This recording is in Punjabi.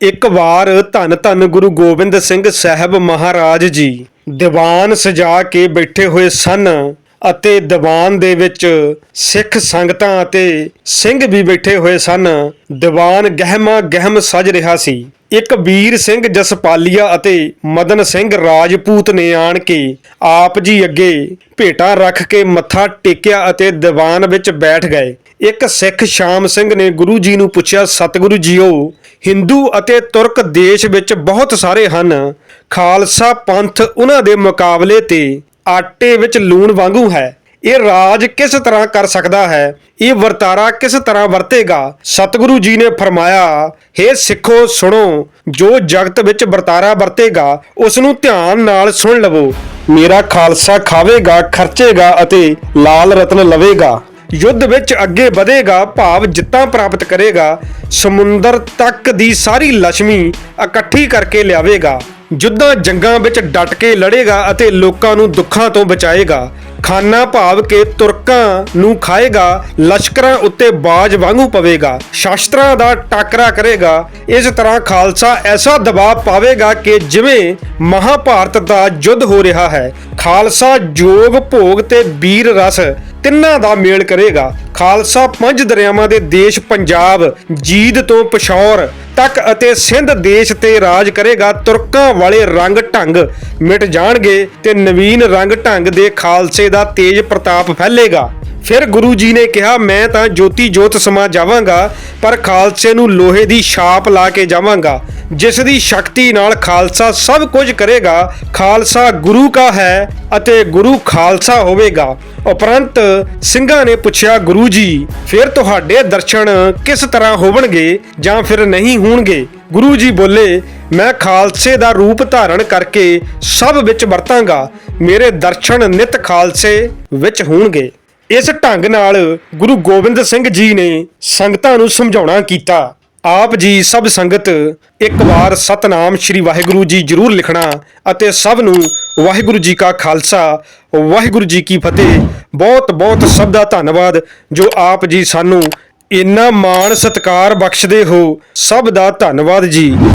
ਇੱਕ ਵਾਰ ਧੰਨ ਧੰਨ ਗੁਰੂ ਗੋਬਿੰਦ ਸਿੰਘ ਸਾਹਿਬ ਮਹਾਰਾਜ ਜੀ, ਦੀਵਾਨ ਸਜਾ ਕੇ ਬੈਠੇ ਹੋਏ ਸਨ। ਅਤੇ ਦੀਵਾਨ ਦੇ ਵਿੱਚ ਸਿੱਖ ਸੰਗਤਾਂ ਅਤੇ ਸਿੰਘ ਵੀ ਬੈਠੇ ਹੋਏ ਸਨ। ਦੀਵਾਨ ਗਹਿਮਾ ਗਹਿਮ ਸਜ ਰਿਹਾ ਸੀ। ਇੱਕ ਵੀਰ ਸਿੰਘ ਜਸਪਾਲੀਆ ਅਤੇ ਮਦਨ ਸਿੰਘ ਰਾਜਪੂਤ ਨੇ ਆਣ ਕੇ ਆਪ ਜੀ ਅੱਗੇ ਭੇਟਾਂ ਰੱਖ ਕੇ ਮੱਥਾ ਟੇਕਿਆ ਅਤੇ ਦੀਵਾਨ ਵਿੱਚ ਬੈਠ ਗਏ। ਇੱਕ ਸਿੱਖ ਸ਼ਾਮ ਸਿੰਘ ਨੇ ਗੁਰੂ ਜੀ ਨੂੰ ਪੁੱਛਿਆ, ਸਤਿਗੁਰੂ ਜੀਓ, ਹਿੰਦੂ ਅਤੇ ਤੁਰਕ ਦੇਸ਼ ਵਿੱਚ ਬਹੁਤ ਸਾਰੇ ਹਨ। ਖਾਲਸਾ ਪੰਥ ਉਹਨਾਂ ਦੇ ਮੁਕਾਬਲੇ ਤੇ ਆਟੇ ਵਿੱਚ ਲੂਣ ਵਾਂਗੂ ਹੈ। ਇਹ ਰਾਜ ਕਿਸ ਤਰ੍ਹਾਂ ਕਰ ਸਕਦਾ ਹੈ? ਇਹ ਵਰਤਾਰਾ ਕਿਸ ਤਰ੍ਹਾਂ ਵਰਤੇਗਾ? ਸਤਿਗੁਰੂ ਜੀ ਨੇ ਫਰਮਾਇਆ हे ਸਿੱਖੋ, ਸੁਣੋ। ਜੋ ਜਗਤ ਵਿੱਚ ਵਰਤਾਰਾ ਵਰਤੇਗਾ, ਉਸ ਨੂੰ ਧਿਆਨ ਨਾਲ ਸੁਣ ਲਵੋ। ਮੇਰਾ ਖਾਲਸਾ ਖਾਵੇਗਾ, ਖਰਚੇਗਾ ਅਤੇ ਲਾਲ ਰਤਨ ਲਵੇਗਾ। ਯੁੱਧ ਵਿੱਚ ਅੱਗੇ ਵਧੇਗਾ, ਭਾਵ ਜਿੱਤਾਂ ਪ੍ਰਾਪਤ ਕਰੇਗਾ। ਸਮੁੰਦਰ ਤੱਕ ਦੀ ਸਾਰੀ ਲక్ష్ਮੀ ਇਕੱਠੀ ਕਰਕੇ ਲਿਆਵੇਗਾ। ਯੁੱਧਾਂ ਜੰਗਾਂ ਵਿੱਚ ਡਟ ਕੇ ਲੜੇਗਾ ਅਤੇ ਲੋਕਾਂ ਨੂੰ ਦੁੱਖਾਂ ਤੋਂ ਬਚਾਏਗਾ। ਖਾਨਾ ਭਾਵ ਕੇ ਤੁਰਕਾਂ ਨੂੰ ਖਾਏਗਾ, ਲਸ਼ਕਰਾਂ ਉੱਤੇ ਬਾਜ ਵਾਂਗੂ ਪਵੇਗਾ। ਸ਼ਾਸਤਰਾਂ ਦਾ ਟਾਕਰਾ ਕਰੇਗਾ। ਇਸ ਤਰ੍ਹਾਂ ਖਾਲਸਾ ਐਸਾ ਦਬਾਅ ਪਾਵੇਗਾ ਕਿ ਜਿਵੇਂ ਮਹਾਭਾਰਤ ਦਾ ਯੁੱਧ ਹੋ ਰਿਹਾ ਹੈ। ਖਾਲਸਾ ਜੋਗ ਭੋਗ ਤੇ ਵੀਰ ਰਸ ਤਿੰਨਾਂ ਦਾ ਮੇਲ ਕਰੇਗਾ। ਖਾਲਸਾ ਪੰਜ ਦਰਿਆਵਾਂ ਦੇ ਦੇਸ਼ ਪੰਜਾਬ, ਜੀਦ ਤੋਂ ਪਸ਼ੌਰ ਤੱਕ ਅਤੇ ਸਿੰਧ ਦੇਸ਼ ਤੇ ਰਾਜ ਕਰੇਗਾ ਤੁਰਕਾਂ ਵਾਲੇ ਰੰਗ ਢੰਗ। ਮਿਟ ਜਾਣਗੇ ਤੇ ਨਵੀਨ ਰੰਗ ਢੰਗ ਦੇ ਖਾਲਸੇ ਦਾ ਤੇਜ ਪ੍ਰਤਾਪ ਫੈਲੇਗਾ। ਫਿਰ ਗੁਰੂ ਜੀ ਨੇ ਕਿਹਾ, ਮੈਂ ਤਾਂ ਜੋਤੀ ਜੋਤ ਸਮਾ ਜਾਵਾਂਗਾ, ਪਰ ਖਾਲਸੇ ਨੂੰ ਲੋਹੇ ਦੀ ਛਾਪ ਲਾ ਕੇ ਜਾਵਾਂਗਾ। ਜਿਸ ਦੀ ਸ਼ਕਤੀ ਨਾਲ ਖਾਲਸਾ ਸਭ ਕੁਝ ਕਰੇਗਾ, ਖਾਲਸਾ ਗੁਰੂ ਕਾ ਹੈ ਅਤੇ ਗੁਰੂ ਖਾਲਸਾ ਹੋਵੇਗਾ। ਉਪਰੰਤ ਸਿੰਘਾਂ ਨੇ ਪੁੱਛਿਆ, ਗੁਰੂ ਜੀ, ਫਿਰ ਤੁਹਾਡੇ ਦਰਸ਼ਨ ਕਿਸ ਤਰ੍ਹਾਂ ਹੋਣਗੇ ਜਾਂ ਫਿਰ ਨਹੀਂ ਹੋਣਗੇ? ਗੁਰੂ ਜੀ ਬੋਲੇ, ਮੈਂ ਖਾਲਸੇ ਦਾ ਰੂਪ ਧਾਰਨ ਕਰਕੇ ਸਭ ਵਿੱਚ ਵਰਤਾਂਗਾ। ਮੇਰੇ ਦਰਸ਼ਨ ਨਿਤ ਖਾਲਸੇ ਵਿੱਚ ਹੋਣਗੇ। ਇਸ ਢੰਗ ਨਾਲ ਗੁਰੂ ਗੋਬਿੰਦ ਸਿੰਘ ਜੀ ਨੇ ਸੰਗਤਾਂ ਨੂੰ ਸਮਝਾਉਣਾ ਕੀਤਾ। ਆਪ ਜੀ ਸਭ ਸੰਗਤ ਇੱਕ ਵਾਰ ਸਤਨਾਮ ਸ੍ਰੀ ਵਾਹਿਗੁਰੂ ਜੀ ਜਰੂਰ ਲਿਖਣਾ ਅਤੇ ਸਭ ਨੂੰ ਵਾਹਿਗੁਰੂ ਜੀ ਕਾ ਖਾਲਸਾ, ਵਾਹਿਗੁਰੂ ਜੀ ਕੀ ਫਤਿਹ। ਬਹੁਤ ਬਹੁਤ ਸਭ ਦਾ ਧੰਨਵਾਦ ਜੋ ਆਪ ਜੀ ਸਾਨੂੰ ਇੰਨਾ ਮਾਣ ਸਤਿਕਾਰ ਬਖਸ਼ਦੇ ਹੋ। ਸਭ ਦਾ ਧੰਨਵਾਦ ਜੀ।